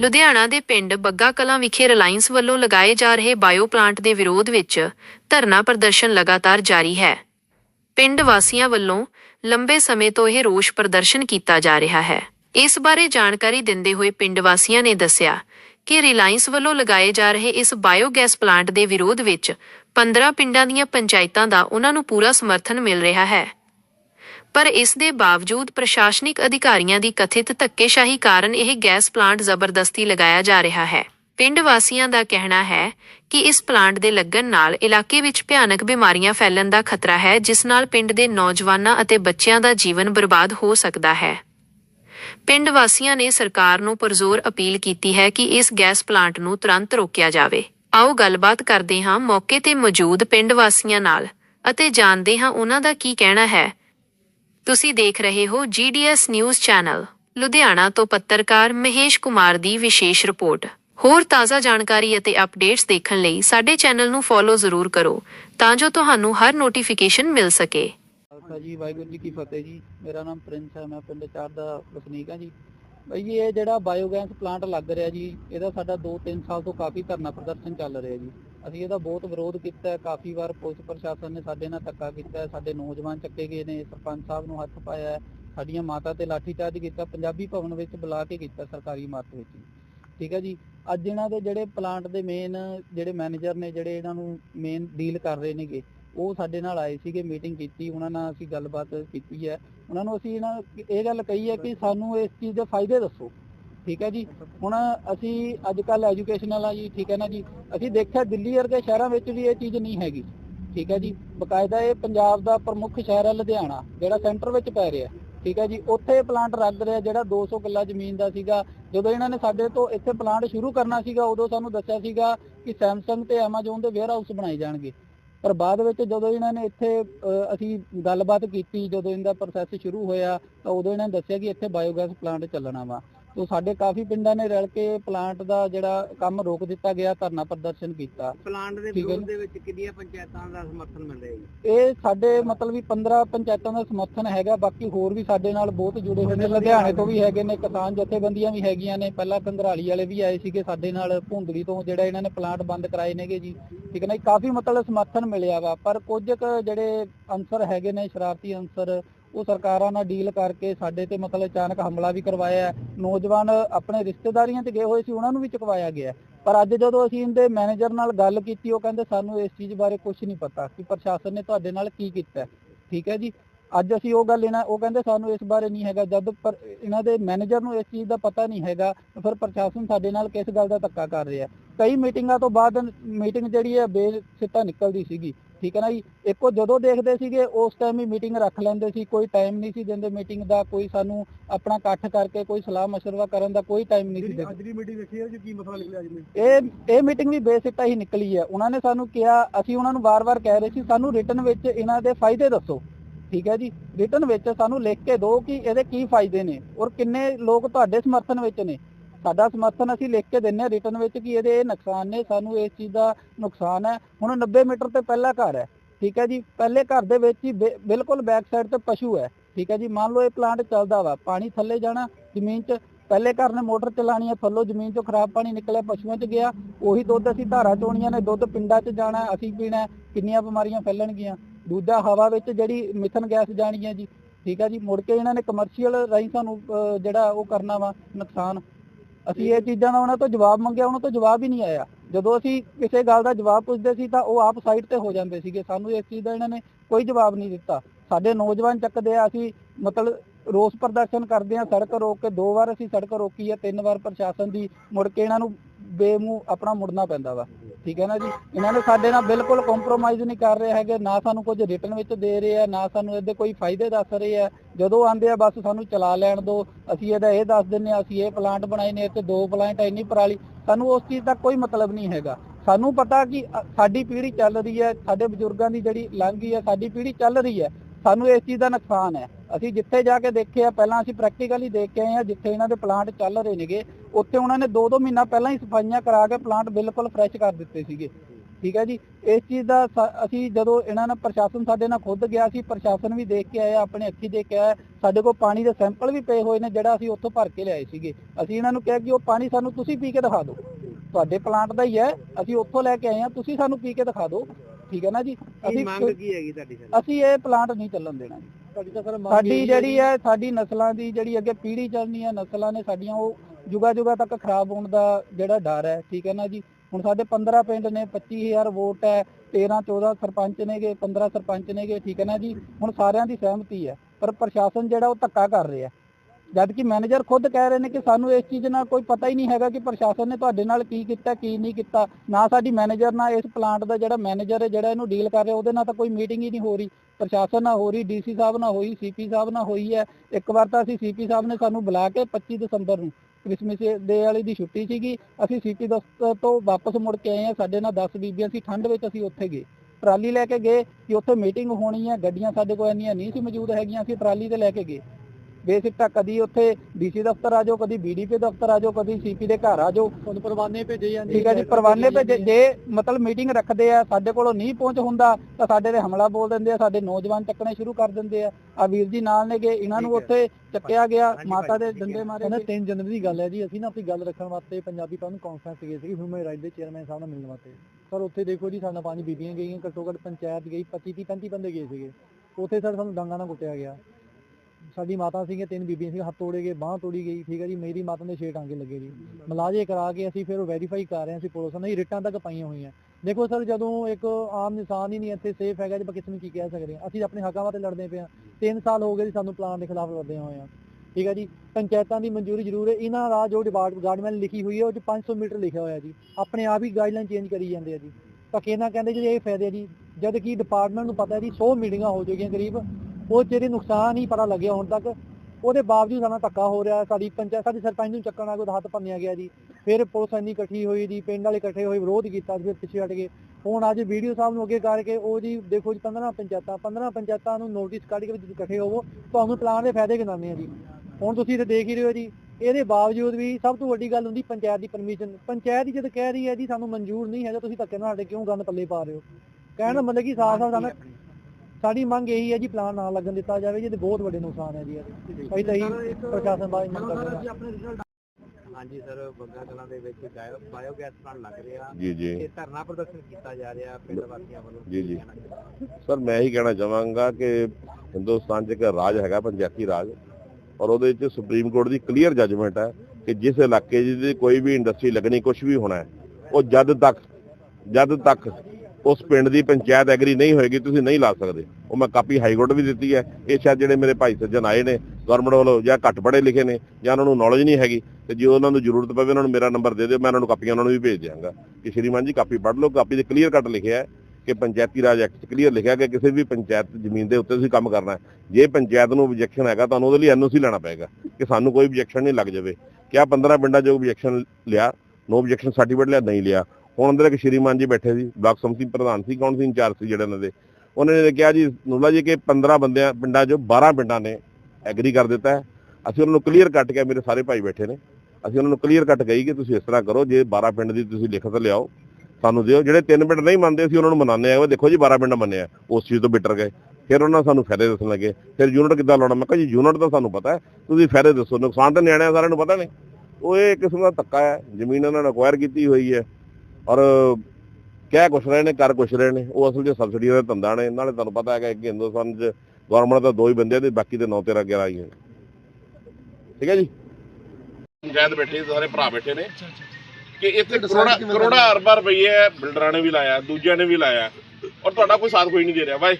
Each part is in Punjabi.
ਲੁਧਿਆਣਾ ਦੇ ਪਿੰਡ ਬੱਗਾ ਕਲਾਂ ਵਿਖੇ ਰਿਲਾਇੰਸ ਵੱਲੋਂ ਲਗਾਏ ਜਾ ਰਹੇ ਬਾਇਓ ਪਲਾਂਟ ਦੇ ਵਿਰੋਧ ਵਿੱਚ ਧਰਨਾ ਪ੍ਰਦਰਸ਼ਨ ਲਗਾਤਾਰ ਜਾਰੀ ਹੈ। ਪਿੰਡ ਵਾਸੀਆਂ ਵੱਲੋਂ ਲੰਬੇ ਸਮੇਂ ਤੋਂ ਇਹ ਰੋਸ ਪ੍ਰਦਰਸ਼ਨ ਕੀਤਾ ਜਾ ਰਿਹਾ ਹੈ। ਇਸ ਬਾਰੇ ਜਾਣਕਾਰੀ ਦਿੰਦੇ ਹੋਏ ਪਿੰਡ ਵਾਸੀਆਂ ਨੇ ਦੱਸਿਆ ਕਿ ਰਿਲਾਇੰਸ ਵੱਲੋਂ ਲਗਾਏ ਜਾ ਰਹੇ ਇਸ ਬਾਇਓਗੈਸ ਪਲਾਂਟ ਦੇ ਵਿਰੋਧ ਵਿੱਚ 15 ਪਿੰਡਾਂ ਦੀਆਂ ਪੰਚਾਇਤਾਂ ਦਾ ਉਹਨਾਂ ਨੂੰ ਪੂਰਾ ਸਮਰਥਨ ਮਿਲ ਰਿਹਾ ਹੈ। ਪਰ ਇਸ ਦੇ ਬਾਵਜੂਦ ਪ੍ਰਸ਼ਾਸਨਿਕ ਅਧਿਕਾਰੀਆਂ ਦੀ ਕਥਿਤ ਧੱਕੇਸ਼ਾਹੀ ਕਾਰਨ ਇਹ ਗੈਸ ਪਲਾਂਟ ਜ਼ਬਰਦਸਤੀ ਲਗਾਇਆ ਜਾ ਰਿਹਾ ਹੈ। ਪਿੰਡ ਵਾਸੀਆਂ ਦਾ ਕਹਿਣਾ ਹੈ ਕਿ ਇਸ ਪਲਾਂਟ ਦੇ ਲੱਗਣ ਨਾਲ ਇਲਾਕੇ ਵਿੱਚ ਭਿਆਨਕ ਬਿਮਾਰੀਆਂ ਫੈਲਣ ਦਾ ਖਤਰਾ ਹੈ, ਜਿਸ ਨਾਲ ਪਿੰਡ ਦੇ ਨੌਜਵਾਨਾਂ ਅਤੇ ਬੱਚਿਆਂ ਦਾ ਜੀਵਨ ਬਰਬਾਦ ਹੋ ਸਕਦਾ ਹੈ। ਪਿੰਡ ਵਾਸੀਆਂ ਨੇ ਸਰਕਾਰ ਨੂੰ ਪਰਜ਼ੋਰ ਅਪੀਲ ਕੀਤੀ ਹੈ ਕਿ ਇਸ ਗੈਸ ਪਲਾਂਟ ਨੂੰ ਤੁਰੰਤ ਰੋਕਿਆ ਜਾਵੇ। ਆਓ ਗੱਲਬਾਤ ਕਰਦੇ ਹਾਂ ਮੌਕੇ ਤੇ ਮੌਜੂਦ ਪਿੰਡ ਵਾਸੀਆਂ ਨਾਲ ਅਤੇ ਜਾਣਦੇ ਹਾਂ ਉਹਨਾਂ ਦਾ ਕੀ ਕਹਿਣਾ ਹੈ ਤੁਸੀਂ ਦੇਖ ਰਹੇ ਹੋ GDS ਨਿਊਜ਼ ਚੈਨਲ ਲੁਧਿਆਣਾ ਤੋਂ ਪੱਤਰਕਾਰ ਮਹੇਸ਼ ਕੁਮਾਰ ਦੀ ਵਿਸ਼ੇਸ਼ ਰਿਪੋਰਟ। ਹੋਰ ਤਾਜ਼ਾ ਜਾਣਕਾਰੀ ਅਤੇ ਅਪਡੇਟਸ ਦੇਖਣ ਲਈ ਸਾਡੇ ਚੈਨਲ ਨੂੰ ਫੋਲੋ ਜ਼ਰੂਰ ਕਰੋ, ਤਾਂ ਜੋ ਤੁਹਾਨੂੰ ਹਰ ਨੋਟੀਫਿਕੇਸ਼ਨ ਮਿਲ ਸਕੇ। ਖਾਲਸਾ ਜੀ, ਵਾਹਿਗੁਰੂ ਜੀ ਕੀ ਫਤਿਹ ਜੀ। ਮੇਰਾ ਨਾਮ ਪ੍ਰਿੰਸ ਹੈ, ਮੈਂ ਪਿੰਡ ਚਾਰ ਦਾ ਵਸਨੀਕ ਹਾਂ ਜੀ। ਬਈ ਜੀ ਇਹ ਜਿਹੜਾ ਬਾਇਓਗੈਸ ਪਲਾਂਟ ਲੱਗ ਰਿਹਾ ਜੀ, ਇਹਦਾ ਸਾਡਾ 2-3 ਸਾਲ ਤੋਂ ਕਾਫੀ ਧਰਨਾ ਪ੍ਰਦਰਸ਼ਨ ਚੱਲ ਰਿਹਾ ਜੀ। ਅਸੀਂ ਇਹਦਾ ਬਹੁਤ ਵਿਰੋਧ ਕੀਤਾ ਹੈ। ਕਾਫੀ ਵਾਰ ਪੁਲਿਸ ਪ੍ਰਸ਼ਾਸਨ ਨੇ ਸਾਡੇ ਨਾਲ ਧੱਕਾ ਕੀਤਾ ਹੈ। ਸਾਡੇ ਨੌਜਵਾਨ ਚੱਕੇ ਗਏ ਨੇ। ਸਰਪੰਚ ਸਾਹਿਬ ਨੂੰ ਹੱਥ ਪਾਇਆ ਹੈ। ਸਾਡੀਆਂ ਮਾਤਾ ਤੇ ਲਾਠੀਚਾਰਜ ਕੀਤਾ। ਪੰਜਾਬੀ ਭਵਨ ਵਿੱਚ ਬੁਲਾ ਕੇ ਕੀਤਾ ਸਰਕਾਰੀ ਇਮਾਰਤ ਵਿੱਚ ਠੀਕ ਹੈ ਜੀ। ਅੱਜ ਇਹਨਾਂ ਦੇ ਜਿਹੜੇ ਪਲਾਂਟ ਦੇ ਮੇਨ ਜਿਹੜੇ ਮੈਨੇਜਰ ਨੇ, ਜਿਹੜੇ ਇਹਨਾਂ ਨੂੰ ਮੇਨ ਡੀਲ ਕਰ ਰਹੇ ਨੇਗੇ, ਉਹ ਸਾਡੇ ਨਾਲ ਆਏ ਸੀਗੇ ਮੀਟਿੰਗ ਕੀਤੀ। ਉਹਨਾਂ ਨਾਲ ਅਸੀਂ ਗੱਲਬਾਤ ਕੀਤੀ ਹੈ। ਉਹਨਾਂ ਨੂੰ ਅਸੀਂ ਇਹਨਾਂ, ਇਹ ਗੱਲ ਕਹੀ ਹੈ ਕਿ ਸਾਨੂੰ ਇਸ ਚੀਜ਼ ਦੇ ਫਾਇਦੇ ਦੱਸੋ। ਠੀਕ ਹੈ ਜੀ। ਹੁਣ ਅਸੀਂ ਅੱਜ ਕੱਲ ਐਜੂਕੇਸ਼ਨਲ ਆ ਜੀ, ਠੀਕ ਹੈ ਨਾ ਜੀ। ਅਸੀਂ ਦੇਖਿਆ ਦਿੱਲੀ ਵਰਗੇ ਸ਼ਹਿਰਾਂ ਵਿੱਚ ਵੀ ਇਹ ਚੀਜ਼ ਨਹੀਂ ਹੈਗੀ, ਠੀਕ ਹੈ ਜੀ। ਬਕਾਇਦਾ ਇਹ ਪੰਜਾਬ ਦਾ ਪ੍ਰਮੁੱਖ ਸ਼ਹਿਰ ਹੈ ਲੁਧਿਆਣਾ, ਜਿਹੜਾ ਸੈਂਟਰ ਵਿੱਚ ਪੈ ਰਿਹਾ, ਠੀਕ ਹੈ ਜੀ। ਉੱਥੇ ਪਲਾਂਟ ਰੱਖ ਰਿਹਾ ਜਿਹੜਾ 200 ਕਿੱਲਾ ਜ਼ਮੀਨ ਦਾ ਸੀਗਾ। ਜਦੋਂ ਇਹਨਾਂ ਨੇ ਸਾਡੇ ਤੋਂ ਇੱਥੇ ਪਲਾਂਟ ਸ਼ੁਰੂ ਕਰਨਾ ਸੀਗਾ, ਉਦੋਂ ਸਾਨੂੰ ਦੱਸਿਆ ਸੀਗਾ ਕਿ ਸੈਮਸੰਗ ਤੇ Amazon ਦੇ ਵੇਅਰ ਹਾਊਸ ਬਣਾਏ ਜਾਣਗੇ। ਪਰ ਬਾਅਦ ਵਿੱਚ ਜਦੋਂ ਇਹਨਾਂ ਨੇ ਇੱਥੇ ਅਸੀਂ ਗੱਲਬਾਤ ਕੀਤੀ, ਜਦੋਂ ਇਹਦਾ ਪ੍ਰੋਸੈਸ ਸ਼ੁਰੂ ਹੋਇਆ, ਤਾਂ ਉਦੋਂ ਇਹਨਾਂ ਨੇ ਦੱਸਿਆ ਕਿ ਇੱਥੇ ਬਾਇਓਗੈਸ ਪਲਾਂਟ ਚੱਲਣਾ ਵਾ। ਤੋਂ ਸਾਡੇ ਕਾਫੀ ਪਿੰਡਾਂ ਨੇ ਰਲ ਕੇ ਪਲਾਂਟ ਦਾ ਜਿਹੜਾ ਕੰਮ ਰੋਕ ਦਿੱਤਾ ਗਿਆ ਧਰਨਾ ਪ੍ਰਦਰਸ਼ਨ ਕੀਤਾ। ਪਲਾਂਟ ਦੇ ਵਿਰੋਧ ਦੇ ਵਿੱਚ ਕਿੰਨੀਆਂ ਪੰਚਾਇਤਾਂ ਦਾ ਸਮਰਥਨ ਮਿਲ ਰਿਹਾ ਜੀ? ਇਹ ਸਾਡੇ ਮਤਲਬ ਵੀ 15 ਪੰਚਾਇਤਾਂ ਦਾ ਸਮਰਥਨ ਹੈਗਾ ਬਾਕੀ ਹੋਰ ਵੀ ਸਾਡੇ ਨਾਲ ਬਹੁਤ ਜੁੜੇ ਹੋਏ ਨੇ। ਲੁਧਿਆਣੇ ਤੋਂ ਵੀ ਹੈਗੇ ਨੇ ਕਿਸਾਨ ਜਥੇਬੰਦੀਆਂ ਵੀ ਹੈਗੀਆਂ ਨੇ। ਪਹਿਲਾਂ ਕੰਧਰਾਲੀ ਵਾਲੇ ਵੀ ਆਏ ਸੀਗੇ ਸਾਡੇ ਨਾਲ ਭੁੰਦੜੀ ਤੋਂ ਜਿਹੜਾ ਇਹਨਾਂ ਨੇ ਪਲਾਂਟ ਬੰਦ ਕਰਾਏ ਨੇਗੇ ਜੀ। ਠੀਕ ਹੈ ਨਾ ਕਾਫੀ ਮਤਲਬ ਸਮਰਥਨ ਮਿਲਿਆ ਵਾ। ਪਰ ਕੁਝ ਕੁ ਜਿਹੜੇ ਅੰਸਰ ਹੈਗੇ ਨੇ ਸ਼ਰਾਰਤੀ ਅੰਸਰ ਉਹ ਸਰਕਾਰਾਂ ਨਾਲ ਡੀਲ ਕਰਕੇ ਸਾਡੇ ਤੇ ਮਤਲਬ ਅਚਾਨਕ ਹਮਲਾ ਵੀ ਕਰਵਾਇਆ ਨੌਜਵਾਨ ਆਪਣੇ ਰਿਸ਼ਤੇਦਾਰੀਆਂ ਤੇ ਗਏ ਹੋਏ ਸੀ, ਉਹਨਾਂ ਨੂੰ ਵੀ ਚੁਕਵਾਇਆ ਗਿਆ ਪਰ ਅੱਜ ਜਦੋਂ ਅਸੀਂ ਇਹਦੇ ਮੈਨੇਜਰ ਨਾਲ ਗੱਲ ਕੀਤੀ, ਉਹ ਕਹਿੰਦੇ ਸਾਨੂੰ ਇਸ ਚੀਜ਼ ਬਾਰੇ ਕੁਝ ਨਹੀਂ ਪਤਾ ਕਿ ਪ੍ਰਸ਼ਾਸਨ ਨੇ ਤੁਹਾਡੇ ਨਾਲ ਕੀ ਕੀਤਾ ਠੀਕ ਹੈ ਜੀ? ਅੱਜ ਅਸੀਂ ਉਹ ਗੱਲ ਇਹਨਾਂ, ਉਹ ਕਹਿੰਦੇ ਸਾਨੂੰ ਇਸ ਬਾਰੇ ਨਹੀਂ ਹੈਗਾ। ਜਦ ਪਰ ਇਹਨਾਂ ਦੇ ਮੈਨੇਜਰ ਨੂੰ ਇਸ ਚੀਜ਼ ਦਾ ਪਤਾ ਨਹੀਂ ਹੈਗਾ ਫਿਰ ਪ੍ਰਸ਼ਾਸਨ ਸਾਡੇ ਨਾਲ ਕਿਸ ਗੱਲ ਦਾ ਧੱਕਾ ਕਰ ਰਿਹਾ ਕਈ ਮੀਟਿੰਗਾਂ ਤੋਂ ਬਾਅਦ ਮੀਟਿੰਗ ਜਿਹੜੀ ਹੈ, ਬੇਸਿੱਟਾ ਨਿਕਲਦੀ ਸੀਗੀ। ਠੀਕ ਹੈ ਨਾ ਜੀ? ਇੱਕੋ ਜਦੋਂ ਦੇਖਦੇ ਸੀਗੇ ਉਸ ਟਾਈਮ ਹੀ ਮੀਟਿੰਗ ਰੱਖ ਲੈਂਦੇ ਸੀ ਕੋਈ ਟਾਈਮ ਨਹੀਂ ਸੀ ਦਿੰਦੇ ਮੀਟਿੰਗ ਦਾ ਕੋਈ ਸਾਨੂੰ ਆਪਣਾ ਇਕੱਠ ਕਰਕੇ ਕੋਈ ਸਲਾਹ ਮਸ਼ਵਰਾ ਕਰਨ ਦਾ ਕੋਈ ਟਾਈਮ ਨਹੀਂ ਸੀ ਦਿੰਦੇ। ਅੱਜ ਦੀ ਮੀਟਿੰਗ ਦੇਖੀ ਹੈ ਜੀ ਕੀ ਮਸਲਾ ਨਿਕਲਿਆ ਅੱਜ ਇਹ ਇਹ ਮੀਟਿੰਗ ਵੀ ਬੇਸਿੱਟਾ ਹੀ ਨਿਕਲੀ ਹੈ। ਉਹਨਾਂ ਨੇ ਸਾਨੂੰ ਕਿਹਾ ਅਸੀਂ ਉਹਨਾਂ ਨੂੰ ਵਾਰ-ਵਾਰ ਕਹਿ ਰਹੇ ਸੀ ਸਾਨੂੰ ਰਿਟਨ ਵਿੱਚ ਇਹਨਾਂ ਦੇ ਫਾਇਦੇ ਦੱਸੋ। ਠੀਕ ਹੈ ਜੀ? ਰਿਟਨ ਵਿੱਚ ਸਾਨੂੰ ਲਿਖ ਕੇ ਦਿਓ ਕਿ ਇਹਦੇ ਕੀ ਫਾਇਦੇ ਨੇ ਔਰ ਕਿੰਨੇ ਲੋਕ ਤੁਹਾਡੇ ਸਮਰਥਨ ਵਿੱਚ ਨੇ। ਸਾਡਾ ਸਮਰਥਨ ਅਸੀਂ ਲਿਖ ਕੇ ਦਿੰਨੇ ਆ ਰਿਟਰਨ ਵਿੱਚ ਕਿ ਇਹਦੇ ਇਹ ਨੁਕਸਾਨ ਨੇ ਸਾਨੂੰ ਇਸ ਚੀਜ਼ ਦਾ ਨੁਕਸਾਨ ਹੈ। ਹੁਣ 90 ਮੀਟਰ ਤੇ ਪਹਿਲਾ ਘਰ ਹੈ ਠੀਕ ਹੈ ਜੀ? ਪਹਿਲੇ ਘਰ ਦੇ ਵਿੱਚ ਹੀ ਬਿਲਕੁਲ ਬੈਕ ਸਾਈਡ ਤੇ ਪਸ਼ੂ ਹੈ ਠੀਕ ਹੈ ਜੀ? ਮੰਨ ਲਓ ਇਹ ਪਲਾਂਟ ਚੱਲਦਾ ਵਾ ਪਾਣੀ ਥੱਲੇ ਜਾਣਾ ਜ਼ਮੀਨ 'ਚ ਪਹਿਲੇ ਘਰ ਨੇ ਮੋਟਰ ਚਲਾਣੀ ਹੈ ਥੱਲੋਂ ਜ਼ਮੀਨ 'ਚੋਂ ਖਰਾਬ ਪਾਣੀ ਨਿਕਲਿਆ ਪਸ਼ੂਆਂ 'ਚ ਗਿਆ ਉਹੀ ਦੁੱਧ ਅਸੀਂ ਧਾਰਾ ਚੋਣੀਆਂ ਨੇ ਦੁੱਧ ਪਿੰਡਾਂ 'ਚ ਜਾਣਾ ਅਸੀਂ ਪੀਣਾ ਕਿੰਨੀਆਂ ਬਿਮਾਰੀਆਂ ਫੈਲਣਗੀਆਂ। ਦੂਜਾ ਹਵਾ ਵਿੱਚ ਜਿਹੜੀ ਮਿਥਨ ਗੈਸ ਜਾਣੀ ਹੈ ਜੀ ਠੀਕ ਹੈ ਜੀ? ਮੁੜ ਕੇ ਇਹਨਾਂ ਨੇ ਕਮਰਸ਼ੀਅਲ ਰਾਹੀਂ ਸਾਨੂੰ ਅਹ, ਜਿਹੜਾ ਉਹ ਕਰਨਾ ਵਾ ਨੁਕਸਾਨ। ਅਸੀਂ ਇਹ ਚੀਜ਼ਾਂ ਦਾ ਉਹਨਾਂ ਤੋਂ ਜਵਾਬ ਮੰਗਿਆ ਉਹਨਾਂ ਤੋਂ ਜਵਾਬ ਹੀ ਨਹੀਂ ਆਇਆ। ਜਦੋਂ ਅਸੀਂ ਕਿਸੇ ਗੱਲ ਦਾ ਜਵਾਬ ਪੁੱਛਦੇ ਸੀ ਤਾਂ ਉਹ ਆਪ ਸਾਈਡ ਤੇ ਹੋ ਜਾਂਦੇ ਸੀਗੇ। ਸਾਨੂੰ ਇਸ ਚੀਜ਼ ਦਾ ਇਹਨਾਂ ਨੇ ਕੋਈ ਜਵਾਬ ਨਹੀਂ ਦਿੱਤਾ। ਸਾਡੇ ਨੌਜਵਾਨ ਚੱਕਦੇ ਆ ਅਸੀਂ ਮਤਲਬ ਰੋਸ ਪ੍ਰਦਰਸ਼ਨ ਕਰਦੇ ਆ ਸੜਕ ਰੋਕ ਕੇ ਦੋ ਵਾਰ ਅਸੀਂ ਸੜਕ ਰੋਕੀ ਆ ਤਿੰਨ ਵਾਰ ਪ੍ਰਸ਼ਾਸਨ ਦੀ ਮੁੜ ਕੇ ਇਹਨਾਂ ਨੂੰ ਬੇਮੂੰਹ ਆਪਣਾ ਮੁੜਨਾ ਪੈਂਦਾ ਵਾ। ਠੀਕ ਹੈ ਨਾ ਜੀ? ਇਹਨਾਂ ਨੇ ਸਾਡੇ ਨਾਲ ਬਿਲਕੁਲ ਕੰਪਰੋਮਾਈਜ਼ ਨਹੀਂ ਕਰ ਰਹੇ ਹੈਗੇ, ਨਾ ਸਾਨੂੰ ਕੁਝ ਰਿਟਰਨ ਵਿੱਚ ਦੇ ਰਹੇ ਆ ਨਾ ਸਾਨੂੰ ਇਹਦੇ ਕੋਈ ਫਾਇਦੇ ਦੱਸ ਰਹੇ ਆ ਜਦੋਂ ਆਂਦੇ ਆ, ਬਸ ਸਾਨੂੰ ਚਲਾ ਲੈਣ ਦਿਓ। ਅਸੀਂ ਇਹਦਾ ਇਹ ਦੱਸ ਦਿੰਨੇ ਆ ਅਸੀਂ ਇਹ ਪਲਾਂਟ ਬਣਾਏ ਨੇ, ਇੱਥੇ ਦੋ ਪਲਾਂਟ ਇੰਨੀ ਪਰਾਲੀ। ਸਾਨੂੰ ਉਸ ਚੀਜ਼ ਦਾ ਕੋਈ ਮਤਲਬ ਨਹੀਂ ਹੈਗਾ। ਸਾਨੂੰ ਪਤਾ ਕਿ ਸਾਡੀ ਪੀੜ੍ਹੀ ਚੱਲ ਰਹੀ ਹੈ, ਸਾਡੇ ਬਜ਼ੁਰਗਾਂ ਦੀ ਜਿਹੜੀ ਲੰਘੀ ਹੈ, ਸਾਡੀ ਪੀੜ੍ਹੀ ਚੱਲ ਰਹੀ ਹੈ। ਸਾਨੂੰ ਇਸ ਚੀਜ਼ ਦਾ ਨੁਕਸਾਨ ਹੈ। ਅਸੀਂ ਜਿੱਥੇ ਜਾ ਕੇ ਦੇਖਿਆ ਪਹਿਲਾਂ ਅਸੀਂ ਪ੍ਰੈਕਟੀਕਲੀ ਦੇਖ ਕੇ ਆਏ ਹਾਂ ਜਿੱਥੇ ਇਹਨਾਂ ਦੇ ਪਲਾਂਟ ਚੱਲ ਰਹੇ ਨੇਗੇ ਉੱਥੇ ਉਹਨਾਂ ਨੇ 2-2 ਮਹੀਨਾ ਪਹਿਲਾਂ ਹੀ ਸਫਾਈਆਂ ਕਰਾ ਕੇ ਪਲਾਂਟ ਬਿਲਕੁਲ ਫਰੈਸ਼ ਕਰ ਦਿੱਤੇ ਸੀਗੇ। ਠੀਕ ਹੈ ਜੀ? ਇਸ ਚੀਜ਼ ਦਾ ਅਸੀਂ ਜਦੋਂ ਇਹਨਾਂ ਨਾਲ ਪ੍ਰਸ਼ਾਸਨ ਸਾਡੇ ਨਾਲ ਖੁਦ ਗਿਆ ਸੀ ਪ੍ਰਸ਼ਾਸਨ ਵੀ ਦੇਖ ਕੇ ਆਇਆ ਆਪਣੇ ਅੱਖੀ ਦੇਖ ਕੇ ਆਇਆ ਸਾਡੇ ਕੋਲ ਪਾਣੀ ਦੇ ਸੈਂਪਲ ਵੀ ਪਏ ਹੋਏ ਨੇ ਜਿਹੜਾ ਅਸੀਂ ਉੱਥੋਂ ਭਰ ਕੇ ਲਿਆਏ ਸੀਗੇ। ਅਸੀਂ ਇਹਨਾਂ ਨੂੰ ਕਿਹਾ ਕਿ ਉਹ ਪਾਣੀ ਸਾਨੂੰ ਤੁਸੀਂ ਪੀ ਕੇ ਦਿਖਾ ਦਿਓ। ਤੁਹਾਡੇ ਪਲਾਂਟ ਦਾ ਹੀ ਹੈ ਅਸੀਂ ਉੱਥੋਂ ਲੈ ਕੇ ਆਏ ਹਾਂ ਤੁਸੀਂ ਸਾਨੂੰ ਪੀ ਕੇ ਦਿਖਾ ਦਿਓ। ਠੀਕ ਹੈ ਨਾ ਜੀ? ਕੀ ਮੰਗ ਕੀ ਹੈਗੀ ਤੁਹਾਡੀ ਅਸੀਂ ਇਹ ਪਲਾਂਟ ਨਹੀਂ ਚੱਲਣ ਦੇਣਾ ਜੀ। ਤਾਂ ਸਰ ਸਾਡੀ ਜਿਹੜੀ ਹੈ ਸਾਡੀ ਨਸਲਾਂ ਦੀ ਜਿਹੜੀ ਅੱਗੇ ਪੀੜ੍ਹੀ ਚੱਲਣੀ ਹੈ ਨਸਲਾਂ ਨੇ ਸਾਡੀਆਂ ਉਹ ਜੁਗਾ ਜੁਗਾ ਤੱਕ ਖਰਾਬ ਹੋਣ ਦਾ ਜਿਹੜਾ ਡਰ ਹੈ ਠੀਕ ਹੈ ਨਾ ਜੀ? ਹੁਣ ਸਾਡੇ 15 ਪਿੰਡ ਨੇ 25000 ਵੋਟ ਹੈ 13 14 ਸਰਪੰਚ ਨੇਗੇ 15 ਸਰਪੰਚ ਨੇਗੇ ਠੀਕ ਹੈ ਨਾ ਜੀ? ਹੁਣ ਸਾਰਿਆਂ ਦੀ ਸਹਿਮਤੀ ਹੈ ਪਰ ਪ੍ਰਸ਼ਾਸਨ ਜਿਹੜਾ ਉਹ ਧੱਕਾ ਕਰ ਰਿਹਾ ਜਦ ਕਿ ਮੈਨੇਜਰ ਖੁਦ ਕਹਿ ਰਹੇ ਨੇ ਕਿ ਸਾਨੂੰ ਇਸ ਚੀਜ਼ ਨਾਲ ਕੋਈ ਪਤਾ ਹੀ ਨਹੀਂ ਹੈਗਾ ਕਿ ਪ੍ਰਸ਼ਾਸਨ ਨੇ ਤੁਹਾਡੇ ਨਾਲ ਕੀ ਕੀਤਾ, ਕੀ ਨਹੀਂ ਕੀਤਾ। ਨਾ ਸਾਡੀ ਮੈਨੇਜਰ ਨਾਲ ਇਸ ਪਲਾਂਟ ਦਾ ਜਿਹੜਾ ਮੈਨੇਜਰ ਹੈ, ਜਿਹੜਾ ਇਹਨੂੰ ਡੀਲ ਕਰ ਰਿਹਾ, ਉਹਦੇ ਨਾਲ ਤਾਂ ਕੋਈ ਮੀਟਿੰਗ ਹੀ ਨਹੀਂ ਹੋ ਰਹੀ। ਪ੍ਰਸ਼ਾਸਨ ਨਾਲ ਹੋ ਰਹੀ ਡੀਸੀ ਸਾਹਿਬ ਨਾਲ ਹੋਈ ਸੀਪੀ ਸਾਹਿਬ ਨਾਲ ਹੋਈ ਹੈ। ਇੱਕ ਵਾਰ ਤਾਂ ਅਸੀਂ ਸੀਪੀ ਸਾਹਿਬ ਨੇ ਸਾਨੂੰ ਬੁਲਾ ਕੇ 25 ਦਸੰਬਰ ਨੂੰ ਕ੍ਰਿਸਮਸ ਦੇ ਵਾਲੀ ਦੀ ਛੁੱਟੀ ਸੀਗੀ। ਅਸੀਂ ਸੀਪੀ ਦਫ਼ਤਰ ਤੋਂ ਵਾਪਸ ਮੁੜ ਕੇ ਆਏ ਹਾਂ। ਸਾਡੇ ਨਾਲ 10 ਬੀਬੀਆਂ ਸੀ। ਠੰਡ ਵਿੱਚ ਅਸੀਂ ਉੱਥੇ ਗਏ। ਟਰਾਲੀ ਲੈ ਕੇ ਗਏ ਕਿ ਉੱਥੇ ਮੀਟਿੰਗ ਹੋਣੀ ਹੈ। ਗੱਡੀਆਂ ਸਾਡੇ ਕੋਲ ਇੰਨੀਆਂ ਨਹੀਂ ਸੀ ਮੌਜੂਦ ਹੈਗੀਆਂ। ਅਸੀਂ ਟਰਾਲੀ ਤੇ ਲੈ ਕੇ ਗਏ। ਬੇਸਿਕਟਾ ਕਦੀ ਉੱਥੇ ਡੀਸੀ ਦਫ਼ਤਰ ਆ ਜਾਓ ਕਦੀ ਬੀਡੀਪੀ ਦਫ਼ਤਰ ਆ ਜਾਓ ਕਦੀ ਸੀਪੀ ਦੇ ਘਰ ਆ ਜਾਓ ਤੁਹਾਨੂੰ ਪਰਵਾਨੇ ਭੇਜੇ ਜਾਂਦੇ ਠੀਕ ਹੈ ਜੀ ਪਰਵਾਨੇ ਭੇਜੇ ਜੇ ਮਤਲਬ ਮੀਟਿੰਗ ਰੱਖਦੇ ਆ ਸਾਡੇ ਕੋਲੋਂ ਨਹੀਂ ਪਹੁੰਚ ਹੁੰਦਾ ਤਾਂ ਸਾਡੇ ਤੇ ਹਮਲਾ ਬੋਲ ਦਿੰਦੇ ਆ ਸਾਡੇ ਨੌਜਵਾਨ ਚੱਕਣੇ ਸ਼ੁਰੂ ਕਰ ਦਿੰਦੇ ਆ ਆ ਵੀਰ ਜੀ ਨਾਲ ਨੇਗੇ ਇਹਨਾਂ ਨੂੰ। ਉੱਥੇ ਚੱਕਿਆ ਗਿਆ ਮਾਤਾ ਦੇ। ਡੰਡੇ ਮਾਰੇ ਗਏ। 3 ਜਨਵਰੀ ਦੀ ਗੱਲ ਹੈ ਜੀ ਅਸੀਂ ਨਾ ਆਪਣੀ ਗੱਲ ਰੱਖਣ ਵਾਸਤੇ ਪੰਜਾਬੀ ਪਾਉਣ ਕਾਨਫਰੰਸ ਗਏ ਸੀ ਹਿਊਮਨ ਰਾਈਟ ਦੇ ਚੇਅਰਮੈਨ ਸਾਹਿਬ ਨਾਲ ਮਿਲਣ ਵਾਸਤੇ ਪਰ ਉੱਥੇ ਦੇਖੋ ਜੀ ਸਾਡਾ ਪੰਜ ਬੀਬੀਆਂ ਗਈਆਂ ਘੱਟੋ ਘੱਟ ਪੰਚਾਇਤ ਗਈ 25 30 35 ਬੰਦੇ ਗਏ ਸੀਗੇ ਉੱਥੇ ਸਰ ਸਾਨੂੰ ਡਾਂਗਾ ਨਾਲ ਕੁੱਟਿਆ ਗਿਆ ਸਾਡੀ ਮਾਤਾ ਸੀਗੀਆਂ, ਤਿੰਨ ਬੀਬੀਆਂ ਸੀ ਹੱਥ ਤੋੜੇ ਗਏ, ਬਾਹ ਤੋੜੀ ਗਈ, ਠੀਕ ਹੈ ਜੀ, ਮੇਰੀ ਮਾਤਾ ਦੇ ਛੇ ਟਾਂਗੇ ਲੱਗੇ ਜੀ। ਮਲਾਜੇ ਕਰਾ ਕੇ ਅਸੀਂ ਫਿਰ ਉਹ ਵੈਰੀਫਾਈ ਕਰ ਰਹੇ ਹਾਂ ਪੁਲਿਸ ਨਾਲ। ਰਿਟਾਂ ਤੱਕ ਪਾਈਆਂ ਹੋਈਆਂ। ਦੇਖੋ ਸਰ, ਜਦੋਂ ਇੱਕ ਆਮ ਇਨਸਾਨ ਹੀ ਨਹੀਂ ਇੱਥੇ ਸੇਫ ਹੈਗਾ ਜੀ, ਆਪਾਂ ਕਿਸੇ ਨੂੰ ਕੀ ਕਹਿ ਸਕਦੇ ਹਾਂ। ਅਸੀਂ ਆਪਣੇ ਹੱਕਾਂ ਵਾਸਤੇ ਲੜਦੇ ਪਏ ਹਾਂ। 3 ਸਾਲ ਹੋ ਗਏ ਜੀ ਸਾਨੂੰ ਪਲਾਨ ਦੇ ਖਿਲਾਫ ਲੜਦੇ ਹੋਏ ਆ ਠੀਕ ਹੈ ਜੀ, ਪੰਚਾਇਤਾਂ ਦੀ ਮਨਜ਼ੂਰੀ ਜ਼ਰੂਰ ਹੈ। ਇਹਨਾਂ ਦਾ ਜੋ ਡਿਪਾਰਟਮੈਂਟ ਗਾਰਡਮੈਨ ਲਿਖੀ ਹੋਈ ਹੈ, ਉਹ 'ਚ 500 ਮੀਟਰ ਲਿਖਿਆ ਹੋਇਆ ਜੀ। ਆਪਣੇ ਆਪ ਹੀ ਗਾਈਡਲਾਈਨ ਚੇਂਜ ਕਰੀ ਜਾਂਦੇ ਆ ਜੀ। ਧੱਕੇ ਨਾਲ ਕਹਿੰਦੇ ਜੀ, ਇਹ ਫਾਇਦੇ ਜੀ। ਜਦ ਕਿ ਡਿਪਾਰਟਮੈਂਟ ਨੂੰ ਪਤਾ ਹੈ ਜੀ 100 ਮੀਟਿੰਗਾਂ ਹੋ ਜਾਗੀਆਂ ਕਰੀਬ। ਉਹ ਜਿਹੜੇ ਨੁਕਸਾਨ ਹੀ ਪਤਾ ਲੱਗਿਆ ਹੁਣ ਤੱਕ, ਉਹਦੇ ਬਾਵਜੂਦ ਸਾਡਾ ਧੱਕਾ ਹੋ ਰਿਹਾ, ਸਾਡੀ ਪੰਚਾਇਤ, ਸਾਡੀ ਸਰਪੰਚ ਨੂੰ ਚੱਕਣ ਆ ਕੋਈ ਹੱਥ ਭੰਨਿਆ ਗਿਆ ਜੀ। ਫਿਰ ਪੁਲਿਸ ਇੰਨੀ ਇਕੱਠੀ ਹੋਈ ਜੀ, ਪਿੰਡ ਵਾਲੇ ਇਕੱਠੇ ਹੋਏ, ਵਿਰੋਧ ਕੀਤਾ ਫਿਰ ਪਿੱਛੇ ਹਟ ਗਏ। ਹੁਣ ਅੱਜ ਵੀਡੀਓ ਸਾਹਿਬ ਨੂੰ ਅੱਗੇ ਕਰਕੇ ਉਹ ਜੀ, ਦੇਖੋ ਜੀ 15 ਪੰਚਾਇਤਾਂ 15 ਪੰਚਾਇਤਾਂ ਨੂੰ ਨੋਟਿਸ ਕੱਢ ਕੇ ਤੁਸੀਂ ਇਕੱਠੇ ਹੋਵੋ, ਤੁਹਾਨੂੰ ਪਲਾਨ ਦੇ ਫਾਇਦੇ ਗਿਣਾਉਂਦੇ ਆ ਜੀ? ਹੁਣ ਤੁਸੀਂ ਇੱਥੇ ਦੇਖ ਹੀ ਰਹੇ ਹੋ ਜੀ, ਇਹਦੇ ਬਾਵਜੂਦ ਵੀ ਸਭ ਤੋਂ ਵੱਡੀ ਗੱਲ ਹੁੰਦੀ ਪੰਚਾਇਤ ਦੀ ਪਰਮਿਸ਼ਨ ਪੰਚਾਇਤ ਹੀ ਜਦ ਕਹਿ ਰਹੀ ਹੈ ਜੀ, ਸਾਨੂੰ ਮਨਜ਼ੂਰ ਨਹੀਂ ਹੈਗਾ, ਤੁਸੀਂ ਧੱਕੇ ਨਾਲ ਸਾਡੇ ਕਿਉਂ ਗੰਦ ਪੱਲੇ ਪਾ ਰਹੇ ਹੋ? ਕਹਿਣ ਦਾ ਮਤਲਬ ਕਿ ਸਾਫ਼ ਸਾਫ਼ ਸਾਨੂੰ ਸਾਡੀ ਮੰਗ ਇਹੀ ਹੈ ਜੀ ਪਲਾਨ ਨਾ ਲੱਗਣ ਦਿੱਤਾ ਜਾਵੇ ਜੀ ਇਹਦੇ ਬਹੁਤ ਵੱਡੇ ਨੁਕਸਾਨ ਹੈ ਜੀ ਇਹਦੇ। ਅਸੀਂ ਤਾਂ ਇਹੀ ਪ੍ਰਸ਼ਾਸਨ ਬਾਰੇ ਮੰਗ ਕਰਦੇ ਹਾਂ। ਹਾਂਜੀ ਸਰ ਬੰਗਾ ਕਲਾਂ ਦੇ ਵਿੱਚ ਬਾਇਓਗੈਸ ਪਲਾਂਟ ਲੱਗ ਰਿਹਾ। ਜੀ ਜੀ। ਇਹ ਧਰਨਾ ਪ੍ਰਦਰਸ਼ਨ ਕੀਤਾ ਜਾ ਰਿਹਾ ਪਿੰਡ ਵਾਸੀਆਂ ਵੱਲੋਂ। ਜੀ, ਜੀ। ਸਰ ਮੈਂ ਇਹੀ ਕਹਿਣਾ ਚਾਹਾਂਗਾ ਕਿ ਹਿੰਦੁਸਤਾਨ 'ਚ ਇੱਕ ਰਾਜ ਹੈਗਾ ਪੰਚਾਇਤੀ ਰਾਜ। ਔਰ ਉਹਦੇ ਵਿੱਚ ਸੁਪਰੀਮ ਕੋਰਟ ਦੀ ਕਲੀਅਰ ਜੱਜਮੈਂਟ ਹੈ ਕਿ ਜਿਸ ਇਲਾਕੇ 'ਚ ਜਿਹਦੀ ਕੋਈ ਵੀ ਇੰਡਸਟਰੀ ਲੱਗਣੀ ਕੁਝ ਵੀ ਹੋਣਾ ਹੈ ਉਹ ਜਦ ਤੱਕ ਜਦ ਤੱਕ ਉਸ ਪਿੰਡ ਦੀ ਪੰਚਾਇਤ ਐਗਰੀ ਨਹੀਂ ਹੋਏਗੀ, ਤੁਸੀਂ ਨਹੀਂ ਲਾ ਸਕਦੇ। ਉਹ ਮੈਂ ਕਾਪੀ ਹਾਈ ਕੋਰਟ ਵੀ ਦਿੱਤੀ ਹੈ। ਇਹ ਸ਼ਾਇਦ ਜਿਹੜੇ ਮੇਰੇ ਭਾਈ ਸੱਜਣ ਆਏ ਨੇ ਗਵਰਨਮੈਂਟ ਵੱਲੋਂ ਜਾਂ ਘੱਟ ਪੜ੍ਹੇ ਲਿਖੇ ਨੇ, ਜਾਂ ਉਹਨਾਂ ਨੂੰ ਨੌਲੇਜ ਨਹੀਂ ਹੈਗੀ, ਤੇ ਜੇ ਉਹਨਾਂ ਨੂੰ ਜ਼ਰੂਰਤ ਪਵੇ, ਉਹਨਾਂ ਨੂੰ ਮੇਰਾ ਨੰਬਰ ਦੇ ਦਿਓ, ਮੈਂ ਉਹਨਾਂ ਨੂੰ ਕਾਪੀਆਂ ਉਹਨਾਂ ਨੂੰ ਵੀ ਭੇਜ ਦਿਆਂਗਾ। ਕਿ ਸ਼੍ਰੀਮਾਨ ਜੀ, ਕਾਪੀ ਪੜ੍ਹ ਲਓ, ਕਾਪੀ ਤੇ ਕਲੀਅਰ ਕੱਟ ਲਿਖਿਆ ਹੈ ਕਿ ਪੰਚਾਇਤੀ ਰਾਜ ਐਕਟ 'ਚ ਕਲੀਅਰ ਲਿਖਿਆ ਕਿ ਕਿਸੇ ਵੀ ਪੰਚਾਇਤ ਜ਼ਮੀਨ ਦੇ ਉੱਤੇ ਤੁਸੀਂ ਕੰਮ ਕਰਨਾ ਜੇ ਪੰਚਾਇਤ ਨੂੰ ਆਬਜੈਕਸ਼ਨ ਹੈਗਾ, ਤੁਹਾਨੂੰ ਉਹਦੇ ਲਈ ਐਨਓਸੀ ਲੈਣਾ ਪਏਗਾ ਕਿ ਸਾਨੂੰ ਕੋਈ ਆਬਜੈਕਸ਼ਨ ਨਹੀਂ ਲੱਗ ਜਾਵੇ। ਕਿਆ ਆਹ 15 ਪਿੰਡਾਂ 'ਚ ਆਬਜੈਕਸ਼ਨ ਲਿਆ ਨੋ ਆਬਜੈਕਸ਼ਨ ਸਰਟੀਫਿਕੇਟ ਲਿਆ, ਨਹੀਂ ਲਿਆ। ਹੁਣ ਅੰਦਰ ਇੱਕ ਸ਼੍ਰੀਮਾਨ ਜੀ ਬੈਠੇ ਸੀ ਬਲਾਕ ਸੰਮਤੀ ਪ੍ਰਧਾਨ ਸੀ, ਕੌਣ ਸੀ? ਇੰਚਾਰਜ ਸੀ ਜਿਹੜੇ ਇਹਨਾਂ ਦੇ। ਉਹਨਾਂ ਨੇ ਕਿਹਾ ਜੀ ਨੂਲਾ ਜੀ, ਕਿ 15 ਬੰਦਿਆਂ, ਪਿੰਡਾਂ 'ਚੋਂ 12 ਪਿੰਡਾਂ ਨੇ ਐਗਰੀ ਕਰ ਦਿੱਤਾ ਹੈ। ਅਸੀਂ ਉਹਨਾਂ ਨੂੰ ਕਲੀਅਰ ਕੱਟ ਕੇ ਮੇਰੇ ਸਾਰੇ ਭਾਈ ਬੈਠੇ ਨੇ। ਅਸੀਂ ਉਹਨਾਂ ਨੂੰ ਕਲੀਅਰ ਕੱਟ ਗਈ ਕਿ ਤੁਸੀਂ ਇਸ ਤਰ੍ਹਾਂ ਕਰੋ, ਜੇ 12 ਪਿੰਡ ਦੀ ਤੁਸੀਂ ਲਿਖਤ ਲਿਆਓ, ਸਾਨੂੰ ਦਿਓ। ਜਿਹੜੇ ਤਿੰਨ ਪਿੰਡ ਨਹੀਂ ਮੰਨਦੇ ਸੀ ਉਹਨਾਂ ਨੂੰ ਮਨਾਉਂਦੇ ਆ ਦੇਖੋ ਜੀ 12 ਪਿੰਡ ਮੰਨਿਆ ਉਸ ਚੀਜ਼ ਤੋਂ ਬਿਟਰ ਗਏ। ਫਿਰ ਉਹਨਾਂ ਸਾਨੂੰ ਫਾਇਦੇ ਦੱਸਣ ਲੱਗੇ। ਫਿਰ ਯੂਨਿਟ ਕਿੱਦਾਂ ਲਾਉਣਾ? ਮੈਂ ਕਿਹਾ ਜੀ ਯੂਨਿਟ ਤਾਂ ਸਾਨੂੰ ਪਤਾ ਹੈ। ਤੁਸੀਂ ਫਾਇਦੇ ਦੱਸੋ। ਨੁਕਸਾਨ ਤਾਂ ਨਿਆਣਿਆਂ ਸਾਰਿਆਂ ਨੂੰ ਪਤਾ ਨਹੀਂ ਉਹ ਇਹ ਕਿਸਮ ਦਾ ਧੱਕਾ ਹੈ। ਜ਼ਮੀਨ ਉਹਨਾਂ ਨੇ ਅਕਵਾਇਰ ਕੀਤੀ ਹੋਈ ਹੈ। ਔਰ ਕਹਿ ਕੁਛ ਰਹੇ ਨੇ ਕਰ ਕੁਛ ਰਹੇ ਨੇ। ਉਹ ਅਸਲ 'ਚ ਸਬਸਿਡੀ ਦਾ ਧੰਦਾ ਨੇ। ਨਾਲੇ ਤੁਹਾਨੂੰ ਪਤਾ ਹੈਗਾ ਕਿ ਹਿੰਦੁਸਤਾਨ 'ਚ ਗਵਰਨਮੈਂਟ ਦਾ ਦੋ ਹੀ ਬੰਦੇ ਤੇ ਬਾਕੀ ਦੇ 9 13 11 ਆਈਆਂ। ਠੀਕ ਹੈ ਜੀ? ਪੰਚਾਇਤ ਬੈਠੇ ਸਾਰੇ ਭਰਾ ਬੈਠੇ ਨੇ। ਕਿ ਇੱਥੇ ਕਰੋੜਾ ਕਰੋੜਾ ਅਰਬਾਂ ਰੁਪਏ ਬਿਲਡਰਾਂ ਨੇ ਵੀ ਲਾਇਆ ਦੂਜਿਆਂ ਨੇ ਵੀ ਲਾਇਆ। ਔਰ ਤੁਹਾਡਾ ਕੋਈ ਸਾਥ ਕੋਈ ਨਹੀਂ ਦੇ ਰਿਹਾ। ਬਾਈ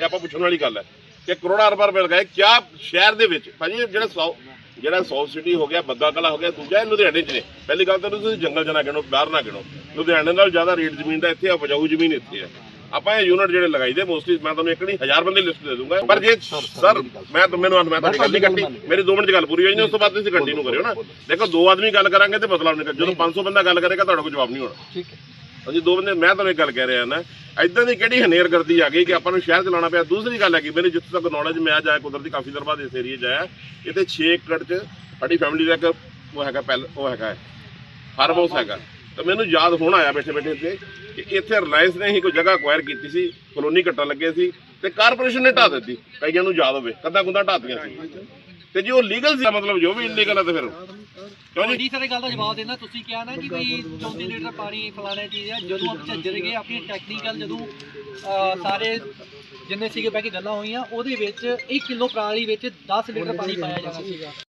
ਇਹ ਆਪਾਂ ਪੁੱਛਣ ਵਾਲੀ ਗੱਲ ਹੈ ਕਿ ਕਰੋੜਾ ਅਰਬਾਂ ਰੁਪਏ ਲਗਾਏ ਕਿਆ ਸ਼ਹਿਰ ਦੇ ਵਿੱਚ ਭਾਜੀ ਜਿਹੜਾ ਸੌ ਜਿਹੜਾ ਸੌ ਸਿਟੀ ਹੋ ਗਿਆ ਬੱਗਾ ਕਲਾ ਹੋ ਗਿਆ ਦੂਜਾ ਇਹ ਲੁਧਿਆਣੇ 'ਚ ਨੇ। ਪਹਿਲੀ ਗੱਲ ਤਾਂ ਤੁਸੀਂ ਜੰਗਲ 'ਚ ਨਾ ਗਿਣੋ ਬਾਹਰ ਨਾ ਗਿਣੋ। ਲੁਧਿਆਣੇ ਨਾਲ ਜ਼ਿਆਦਾ ਰੇਟ ਜ਼ਮੀਨ ਦਾ ਇੱਥੇ ਆ ਉਪਜਾਊ ਜ਼ਮੀਨ ਇੱਥੇ ਹੈ ਆਪਾਂ ਇਹ ਯੂਨਿਟ ਜਿਹੜੇ ਲਗਾਈ ਦੇ ਮੋਸਟਲੀ ਮੈਂ ਤੁਹਾਨੂੰ ਇੱਕ ਨਹੀਂ ਹਜ਼ਾਰ ਬੰਦੇ ਲਿਸਟ ਦੇ ਦੂੰਗਾ। ਪਰ ਜੇ ਸਰ ਮੈਂ ਮੈਨੂੰ ਮੈਂ ਤੁਹਾਡੀ ਗੱਲ ਨਹੀਂ ਕੱਟੀ। ਮੇਰੀ 2 ਮਿੰਟ ਗੱਲ ਪੂਰੀ ਹੋਈ ਨਹੀਂ ਉਸ ਤੋਂ ਬਾਅਦ ਤੁਸੀਂ ਕੰਟੀਨਿਊ ਕਰਿਓ ਨਾ। ਦੇਖੋ ਦੋ ਆਦਮੀ ਗੱਲ ਕਰਾਂਗੇ ਤੇ ਮਤਲਬ ਨਹੀਂ ਜਦੋਂ 500 ਬੰਦਾ ਗੱਲ ਕਰੇਗਾ ਤੁਹਾਡਾ ਕੋਈ ਜਵਾਬ ਨਹੀਂ ਹੋਣਾ। ਠੀਕ ਹੈ। ਹਾਂਜੀ ਦੋ ਬੰਦੇ ਮੈਂ ਤੁਹਾਨੂੰ ਇੱਕ ਗੱਲ ਕਹਿ ਰਿਹਾ ਨਾ ਇਦਾਂ ਦੀ ਕਿਹੜੀ ਹਨੇਰਗਰਦੀ ਆ ਗਈ ਕਿ ਆਪਾਂ ਨੂੰ ਸ਼ਹਿਰ ਚਲਾਉਣਾ ਪਿਆ? ਦੂਸਰੀ ਗੱਲ ਹੈ ਕਿ ਮੇਰੀ ਜਿੱਥੇ ਤੱਕ ਨੌਲੇਜ ਮੈਂ ਜਾਇਆ ਕੁਦਰਤੀ ਕਾਫੀ ਦੇਰ ਬਾਅਦ ਇਸ ਏਰੀਆ 'ਚ ਆਇਆ ਇੱਥੇ 6 ਏਕੜ 'ਚ ਸਾਡੀ ਫੈਮਿਲੀ ਦਾ ਇੱਕ ਉਹ ਹੈਗਾ ਪਹਿਲ ਉਹ ਹੈਗਾ ਫਾਰਮ ਹਾਊਸ ਹੈਗਾ। ਤਾਂ ਮੈਨੂੰ ਯਾਦ ਹੁਣ ਆਇਆ ਬੈਠੇ ਬੈਠੇ ਤੇ ਕਿ ਇੱਥੇ ਰਿਲਾਇੰਸ ਨੇ ਹੀ ਕੋਈ ਜਗ੍ਹਾ ਅਕਵਾਇਰ ਕੀਤੀ ਸੀ ਕਲੋਨੀ ਕੱਟਣ ਲੱਗੇ ਸੀ ਤੇ ਕਾਰਪੋਰੇਸ਼ਨ ਨੇ ਢਾਹ ਦਿੱਤੀ, ਕਈਆਂ ਨੂੰ ਯਾਦ ਹੋਵੇ ਕੰਦਾ ਕੁੰਦਾ ਢਾਤੀਆਂ ਸੀ। ਤੇ ਜੇ ਉਹ ਲੀਗਲ ਸੀ, ਮਤਲਬ ਜੋ ਵੀ ਇਲੀਗਲ ਹੈ ਤੇ ਫਿਰ। ਕਿਉਂ ਜੀ? ਜੀ ਗੱਲ ਦਾ ਜਵਾਬ ਦੇਣਾ, ਤੁਸੀਂ ਕਿਹਾ ਨਾ ਕਿ ਵੀ 34 ਲੀਟਰ ਪਾਣੀ ਫਲਾਣਾ ਚੀਜ਼ ਹੈ ਜਦੋਂ ਆਪਾਂ ਝੱਜਰ ਗਏ, ਆਪਣੀ ਟੈਕਨੀਕਲ ਜਦੋਂ ਸਾਰੇ ਜਿੰਨੇ ਸੀਗੇ ਬਹਿ ਕੇ ਗੱਲਾਂ ਹੋਈਆਂ, ਉਹਦੇ ਵਿੱਚ 1 ਕਿਲੋ ਪਰਾਲੀ ਵਿੱਚ 10 ਲੀਟਰ ਪਾਣੀ ਪਾਇਆ ਜਾਣਾ ਸੀਗਾ।